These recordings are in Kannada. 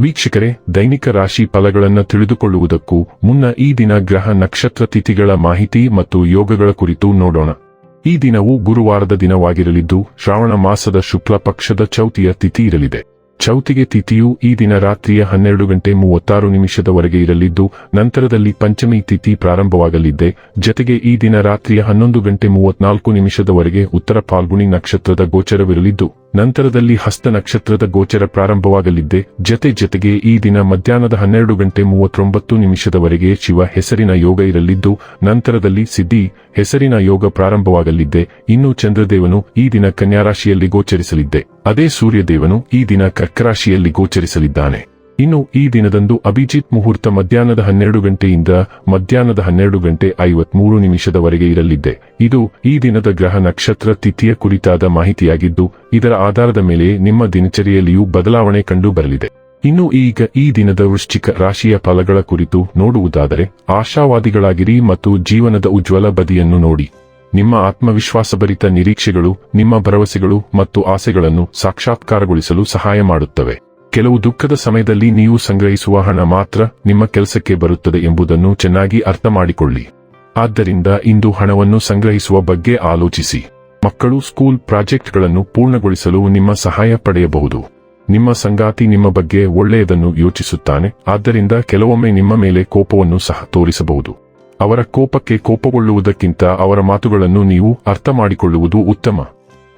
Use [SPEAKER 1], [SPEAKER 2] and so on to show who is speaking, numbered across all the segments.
[SPEAKER 1] ವೀಕ್ಷಕರೇ, ದೈನಿಕ ರಾಶಿ ಫಲಗಳನ್ನು ತಿಳಿದುಕೊಳ್ಳುವುದಕ್ಕೂ ಮುನ್ನ ಈ ದಿನ ಗ್ರಹ ನಕ್ಷತ್ರ ತಿಥಿಗಳ ಮಾಹಿತಿ ಮತ್ತು ಯೋಗಗಳ ಕುರಿತು ನೋಡೋಣ. ಈ ದಿನವು ಗುರುವಾರದ ದಿನವಾಗಿರಲಿದ್ದು, ಶ್ರಾವಣ ಮಾಸದ ಶುಕ್ಲ ಪಕ್ಷದ ಚೌತಿಯ ತಿಥಿ ಇರಲಿದೆ. ಚೌತಿಗೆ ತಿಥಿಯು ಈ ದಿನ ರಾತ್ರಿಯ ಹನ್ನೆರಡು ಗಂಟೆ ಮೂವತ್ತಾರು ನಿಮಿಷದವರೆಗೆ ಇರಲಿದ್ದು, ನಂತರದಲ್ಲಿ ಪಂಚಮಿ ತಿಥಿ ಪ್ರಾರಂಭವಾಗಲಿದ್ದೆ. ಜತೆಗೆ ಈ ದಿನ ರಾತ್ರಿಯ ಹನ್ನೊಂದು ಗಂಟೆ ಮೂವತ್ನಾಲ್ಕು ನಿಮಿಷದವರೆಗೆ ಉತ್ತರ ಫಾಲ್ಗುಣಿ ನಕ್ಷತ್ರದ ಗೋಚರವಿರಲಿದ್ದು ನಂತರದಲ್ಲಿ ಹಸ್ತ ನಕ್ಷತ್ರದ ಗೋಚರ ಪ್ರಾರಂಭವಾಗಲಿದ್ದೆ. ಜತೆ ಜತೆಗೆ ಈ ದಿನ ಮಧ್ಯಾಹ್ನದ ಹನ್ನೆರಡು ಗಂಟೆ ಮೂವತ್ತೊಂಬತ್ತು ನಿಮಿಷದವರೆಗೆ ಶಿವ ಹೆಸರಿನ ಯೋಗ ಇರಲಿದ್ದು, ನಂತರದಲ್ಲಿ ಸಿದ್ಧಿ ಹೆಸರಿನ ಯೋಗ ಪ್ರಾರಂಭವಾಗಲಿದ್ದೆ. ಇನ್ನು ಚಂದ್ರದೇವನು ಈ ದಿನ ಕನ್ಯಾರಾಶಿಯಲ್ಲಿ ಗೋಚರಿಸಲಿದ್ದೆ. ಅದೇ ಸೂರ್ಯದೇವನು ಈ ದಿನ ಕರ್ಕರಾಶಿಯಲ್ಲಿ ಗೋಚರಿಸಲಿದ್ದಾನೆ. ಇನ್ನು ಈ ದಿನದಂದು ಅಭಿಜಿತ್ ಮುಹೂರ್ತ ಮಧ್ಯಾಹ್ನದ ಹನ್ನೆರಡು ಗಂಟೆಯಿಂದ ಮಧ್ಯಾಹ್ನದ ಹನ್ನೆರಡು ಗಂಟೆ ಐವತ್ಮೂರು ನಿಮಿಷದವರೆಗೆ ಇರಲಿದೆ. ಇದು ಈ ದಿನದ ಗ್ರಹ ನಕ್ಷತ್ರ ತಿಥಿಯ ಕುರಿತಾದ ಮಾಹಿತಿಯಾಗಿದ್ದು, ಇದರ ಆಧಾರದ ಮೇಲೆ ನಿಮ್ಮ ದಿನಚರಿಯಲ್ಲಿಯೂ ಬದಲಾವಣೆ ಕಂಡು ಬರಲಿದೆ ಇನ್ನು ಈಗ ಈ ದಿನದ ವೃಶ್ಚಿಕ ರಾಶಿಯ ಫಲಗಳ ಕುರಿತು ನೋಡುವುದಾದರೆ, ಆಶಾವಾದಿಗಳಾಗಿರಿ ಮತ್ತು ಜೀವನದ ಉಜ್ವಲ ಬದಿಯನ್ನು ನೋಡಿ. ನಿಮ್ಮ ಆತ್ಮವಿಶ್ವಾಸಭರಿತ ನಿರೀಕ್ಷೆಗಳು, ನಿಮ್ಮ ಭರವಸೆಗಳು ಮತ್ತು ಆಸೆಗಳನ್ನು ಸಾಕ್ಷಾತ್ಕಾರಗೊಳಿಸಲು ಸಹಾಯ ಮಾಡುತ್ತವೆ. ಕೆಲವು ದುಃಖದ ಸಮಯದಲ್ಲಿ ನೀವು ಸಂಗ್ರಹಿಸುವ ಹಣ ಮಾತ್ರ ನಿಮ್ಮ ಕೆಲಸಕ್ಕೆ ಬರುತ್ತದೆ ಎಂಬುದನ್ನು ಚೆನ್ನಾಗಿ ಅರ್ಥ ಮಾಡಿಕೊಳ್ಳಿ ಆದ್ದರಿಂದ ಇಂದು ಹಣವನ್ನು ಸಂಗ್ರಹಿಸುವ ಬಗ್ಗೆ ಆಲೋಚಿಸಿ. ಮಕ್ಕಳು ಸ್ಕೂಲ್ ಪ್ರಾಜೆಕ್ಟ್ಗಳನ್ನು ಪೂರ್ಣಗೊಳಿಸಲು ನಿಮ್ಮ ಸಹಾಯ ಪಡೆಯಬಹುದು. ನಿಮ್ಮ ಸಂಗಾತಿ ನಿಮ್ಮ ಬಗ್ಗೆ ಒಳ್ಳೆಯದನ್ನು ಯೋಚಿಸುತ್ತಾನೆ, ಆದ್ದರಿಂದ ಕೆಲವೊಮ್ಮೆ ನಿಮ್ಮ ಮೇಲೆ ಕೋಪವನ್ನು ಸಹ ತೋರಿಸಬಹುದು. ಅವರ ಕೋಪಕ್ಕೆ ಕೋಪಗೊಳ್ಳುವುದಕ್ಕಿಂತ ಅವರ ಮಾತುಗಳನ್ನು ನೀವು ಅರ್ಥ ಮಾಡಿಕೊಳ್ಳುವುದು ಉತ್ತಮ.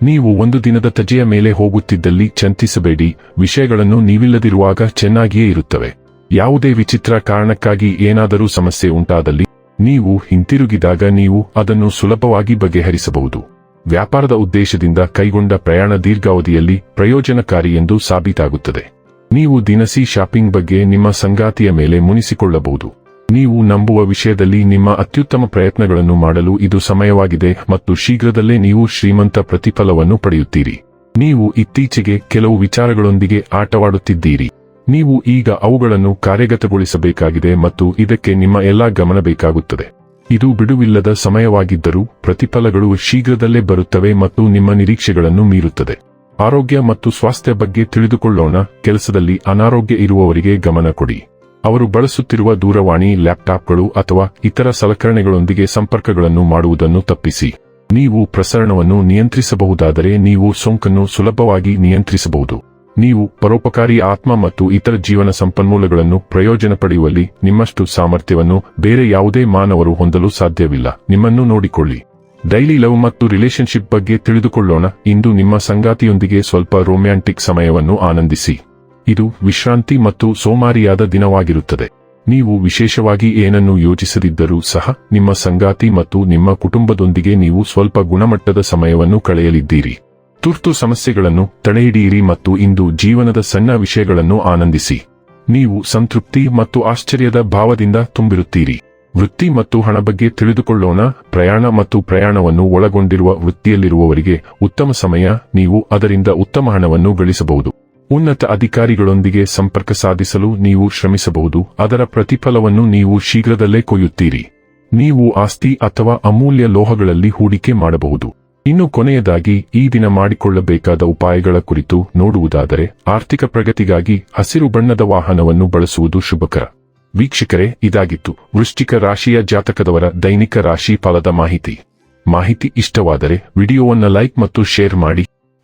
[SPEAKER 1] ನೀವು ಒಂದು ದಿನದ ತಜೆಯ ಮೇಲೆ ಹೋಗುತ್ತಿದ್ದಲ್ಲಿ ಚಂತಿಸಬೇಡಿ, ವಿಷಯಗಳನ್ನು ನೀವಿಲ್ಲದಿರುವಾಗ ಚೆನ್ನಾಗಿಯೇ ಇರುತ್ತವೆ. ಯಾವುದೇ ವಿಚಿತ್ರ ಕಾರಣಕ್ಕಾಗಿ ಏನಾದರೂ ಸಮಸ್ಯೆ ಉಂಟಾದಲ್ಲಿ, ನೀವು ಹಿಂತಿರುಗಿದಾಗ ನೀವು ಅದನ್ನು ಸುಲಭವಾಗಿ ಬಗೆಹರಿಸಬಹುದು. ವ್ಯಾಪಾರದ ಉದ್ದೇಶದಿಂದ ಕೈಗೊಂಡ ಪ್ರಯಾಣ ದೀರ್ಘಾವಧಿಯಲ್ಲಿ ಪ್ರಯೋಜನಕಾರಿ ಎಂದು ಸಾಬೀತಾಗುತ್ತದೆ. ನೀವು ದಿನಸಿ ಶಾಪಿಂಗ್ ಬಗ್ಗೆ ನಿಮ್ಮ ಸಂಗಾತಿಯ ಮೇಲೆ ಮುನಿಸಿಕೊಳ್ಳಬಹುದು. ನೀವು ನಂಬುವ ವಿಷಯದಲ್ಲಿ ನಿಮ್ಮ ಅತ್ಯುತ್ತಮ ಪ್ರಯತ್ನಗಳನ್ನು ಮಾಡಲು ಇದು ಸಮಯವಾಗಿದೆ ಮತ್ತು ಶೀಘ್ರದಲ್ಲೇ ನೀವು ಶ್ರೀಮಂತ ಪ್ರತಿಫಲವನ್ನು ಪಡೆಯುತ್ತೀರಿ. ನೀವು ಇತ್ತೀಚೆಗೆ ಕೆಲವು ವಿಚಾರಗಳೊಂದಿಗೆ ಆಟವಾಡುತ್ತಿದ್ದೀರಿ. ನೀವು ಈಗ ಅವುಗಳನ್ನು ಕಾರ್ಯಗತಗೊಳಿಸಬೇಕಾಗಿದೆ ಮತ್ತು ಇದಕ್ಕೆ ನಿಮ್ಮ ಎಲ್ಲಾ ಗಮನ ಬೇಕಾಗುತ್ತದೆ. ಇದು ಬಿಡುವಿಲ್ಲದ ಸಮಯವಾಗಿದ್ದರೂ ಪ್ರತಿಫಲಗಳು ಶೀಘ್ರದಲ್ಲೇ ಬರುತ್ತವೆ ಮತ್ತು ನಿಮ್ಮ ನಿರೀಕ್ಷೆಗಳನ್ನು ಮೀರುತ್ತದೆ. ಆರೋಗ್ಯ ಮತ್ತು ಸ್ವಾಸ್ಥ್ಯ ಬಗ್ಗೆ ತಿಳಿದುಕೊಳ್ಳೋಣ, ಕೆಲಸದಲ್ಲಿ ಅನಾರೋಗ್ಯ ಇರುವವರಿಗೆ ಗಮನ ಕೊಡಿ. ಅವರು ಬಳಸುತ್ತಿರುವ ದೂರವಾಣಿ, ಲ್ಯಾಪ್ಟಾಪ್ಗಳು ಅಥವಾ ಇತರ ಸಲಕರಣೆಗಳೊಂದಿಗೆ ಸಂಪರ್ಕಗಳನ್ನು ಮಾಡುವುದನ್ನು ತಪ್ಪಿಸಿ. ನೀವು ಪ್ರಸರಣವನ್ನು ನಿಯಂತ್ರಿಸಬಹುದಾದರೆ ನೀವು ಸೋಂಕನ್ನು ಸುಲಭವಾಗಿ ನಿಯಂತ್ರಿಸಬಹುದು. ನೀವು ಪರೋಪಕಾರಿ ಆತ್ಮ ಮತ್ತು ಇತರ ಜೀವನ ಸಂಪನ್ಮೂಲಗಳನ್ನು ಪ್ರಯೋಜನ ಪಡೆಯುವಲ್ಲಿ ನಿಮ್ಮಷ್ಟು ಸಾಮರ್ಥ್ಯವನ್ನು ಬೇರೆ ಯಾವುದೇ ಮಾನವರು ಹೊಂದಲು ಸಾಧ್ಯವಿಲ್ಲ. ನಿಮ್ಮನ್ನು ನೋಡಿಕೊಳ್ಳಿ. ಡೈಲಿ ಲವ್ ಮತ್ತು ರಿಲೇಶನ್ಶಿಪ್ ಬಗ್ಗೆ ತಿಳಿದುಕೊಳ್ಳೋಣ. ಇಂದು ನಿಮ್ಮ ಸಂಗಾತಿಯೊಂದಿಗೆ ಸ್ವಲ್ಪ ರೊಮ್ಯಾಂಟಿಕ್ ಸಮಯವನ್ನು ಆನಂದಿಸಿ. ಇದು ವಿಶ್ರಾಂತಿ ಮತ್ತು ಸೋಮಾರಿಯಾದ ದಿನವಾಗಿರುತ್ತದೆ. ನೀವು ವಿಶೇಷವಾಗಿ ಏನನ್ನು ಯೋಚಿಸದಿದ್ದರೂ ಸಹ ನಿಮ್ಮ ಸಂಗಾತಿ ಮತ್ತು ನಿಮ್ಮ ಕುಟುಂಬದೊಂದಿಗೆ ನೀವು ಸ್ವಲ್ಪ ಗುಣಮಟ್ಟದ ಸಮಯವನ್ನು ಕಳೆಯಲಿದ್ದೀರಿ. ತುರ್ತು ಸಮಸ್ಯೆಗಳನ್ನು ತಡೆಹಿಡಿಯಿರಿ ಮತ್ತು ಇಂದು ಜೀವನದ ಸಣ್ಣ ವಿಷಯಗಳನ್ನು ಆನಂದಿಸಿ. ನೀವು ಸಂತೃಪ್ತಿ ಮತ್ತು ಆಶ್ಚರ್ಯದ ಭಾವದಿಂದ ತುಂಬಿರುತ್ತೀರಿ. ವೃತ್ತಿ ಮತ್ತು ಹಣ ಬಗ್ಗೆ ತಿಳಿದುಕೊಳ್ಳೋಣ. ಪ್ರಯಾಣ ಮತ್ತು ಪ್ರಯಾಣವನ್ನು ಒಳಗೊಂಡಿರುವ ವೃತ್ತಿಯಲ್ಲಿರುವವರಿಗೆ ಉತ್ತಮ ಸಮಯ, ನೀವು ಅದರಿಂದ ಉತ್ತಮ ಹಣವನ್ನು ಗಳಿಸಬಹುದು. ಉನ್ನತ ಅಧಿಕಾರಿಗಳೊಂದಿಗೆ ಸಂಪರ್ಕ ಸಾಧಿಸಲು ನೀವು ಶ್ರಮಿಸಬಹುದು, ಅದರ ಪ್ರತಿಫಲವನ್ನು ನೀವು ಶೀಘ್ರದಲ್ಲೇ ಕೊಯ್ಯುತ್ತೀರಿ. ನೀವು ಆಸ್ತಿ ಅಥವಾ ಅಮೂಲ್ಯ ಲೋಹಗಳಲ್ಲಿ ಹೂಡಿಕೆ ಮಾಡಬಹುದು. ಇನ್ನು ಕೊನೆಯದಾಗಿ, ಈ ದಿನ ಮಾಡಿಕೊಳ್ಳಬೇಕಾದ ಉಪಾಯಗಳ ಕುರಿತು ನೋಡುವುದಾದರೆ, ಆರ್ಥಿಕ ಪ್ರಗತಿಗಾಗಿ ಹಸಿರು ಬಣ್ಣದ ವಾಹನವನ್ನು ಬಳಸುವುದು ಶುಭಕರ. ವೀಕ್ಷಕರೇ, ಇದಾಗಿತ್ತು. ವೃಶ್ಚಿಕ ರಾಶಿಯ ಜಾತಕದವರ ದೈನಿಕ ರಾಶಿ ಫಲದ ಮಾಹಿತಿ. ಮಾಹಿತಿ ಇಷ್ಟವಾದರೆ, ವಿಡಿಯೋವನ್ನು ಲೈಕ್ ಮತ್ತು ಶೇರ್ ಮಾಡಿ.